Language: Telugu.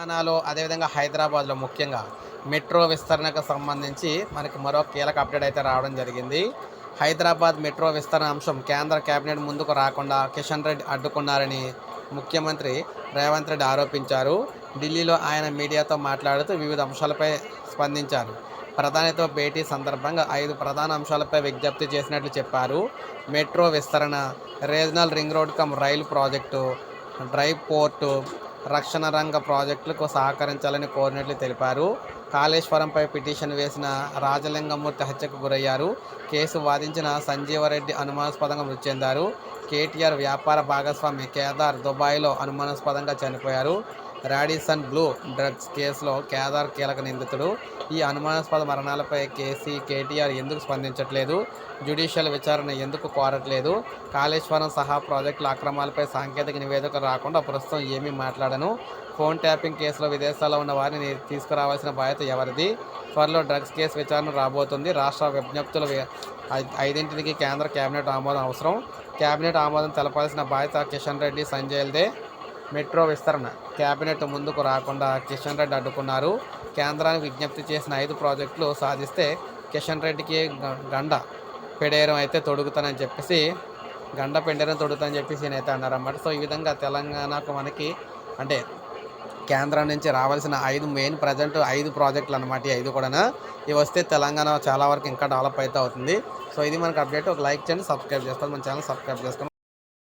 తెలంగాణలో అదేవిధంగా హైదరాబాద్లో ముఖ్యంగా మెట్రో విస్తరణకు సంబంధించి మనకి మరో కీలక అప్డేట్ అయితే రావడం జరిగింది. హైదరాబాద్ మెట్రో విస్తరణ అంశం కేంద్ర కేబినెట్ ముందుకు రాకుండా కిషన్ రెడ్డి అడ్డుకున్నారని ముఖ్యమంత్రి రేవంత్ రెడ్డి ఆరోపించారు. ఢిల్లీలో ఆయన మీడియాతో మాట్లాడుతూ వివిధ అంశాలపై స్పందించారు. ప్రధానితో భేటీ సందర్భంగా ఐదు ప్రధాన అంశాలపై విజ్ఞప్తి చేసినట్లు చెప్పారు. మెట్రో విస్తరణ regional ring road cum rail project dry port రక్షణ రంగ ప్రాజెక్టులకు సహకరించాలని కోరినట్లు తెలిపారు. కాళేశ్వరంపై పిటిషన్ వేసిన రాజలింగమూర్తి హత్యకు గురయ్యారు. కేసు వాదించిన సంజీవరెడ్డి అనుమానాస్పదంగా మృతి చెందారు. కేటీఆర్ వ్యాపార భాగస్వామి కేదార్ దుబాయ్లో అనుమానాస్పదంగా చనిపోయారు. రాడిసన్ బ్లూ డ్రగ్స్ కేసులో కేదార్ కీలక నిందితుడు. ఈ అనుమానాస్పద మరణాలపై కేసీ కేటీఆర్ ఎందుకు స్పందించట్లేదు? జ్యుడిషియల్ విచారణ ఎందుకు కోరట్లేదు? కాళేశ్వరం సహా ప్రాజెక్టుల అక్రమాలపై సాంకేతిక నివేదిక రాకుండా ప్రస్తుతం ఏమీ మాట్లాడను. ఫోన్ ట్యాపింగ్ కేసులో విదేశాల్లో ఉన్న వారిని తీసుకురావాల్సిన బాధ్యత ఎవరిది? త్వరలో డ్రగ్స్ కేసు విచారణ రాబోతుంది. రాష్ట్ర విజ్ఞప్తుల ఐ- ఐదింటికి కేంద్ర కేబినెట్ ఆమోదం అవసరం. కేబినెట్ ఆమోదం తెలపాల్సిన బాధ్యత కిషన్ రెడ్డి సంజయ్దే మెట్రో విస్తరణ కేబినెట్ ముందుకు రాకుండా కిషన్ రెడ్డి అడ్డుకున్నారు. కేంద్రానికి విజ్ఞప్తి చేసిన ఐదు ప్రాజెక్టులు సాధిస్తే కిషన్ రెడ్డికి గండ పెడేరం అయితే తొడుగుతానని చెప్పేసి గండ పెండేరం తొడుగుతానని చెప్పేసి నేనైతే అయితే అన్నారన్నమాట. సో ఈ విధంగా తెలంగాణకు మనకి అంటే కేంద్రం నుంచి రావాల్సిన ఐదు మెయిన్ ప్రజెంట్ ఐదు ప్రాజెక్టులు అనమాట ఐదు కూడా ఇవి వస్తే తెలంగాణ చాలా వరకు ఇంకా డెవలప్ అయితే అవుతుంది. సో ఇది మనకు అప్డేట్. ఒక లైక్ చేయండి సబ్స్క్రైబ్ చేసుకోండి. మన ఛానల్ సబ్స్క్రైబ్ చేసుకోండి.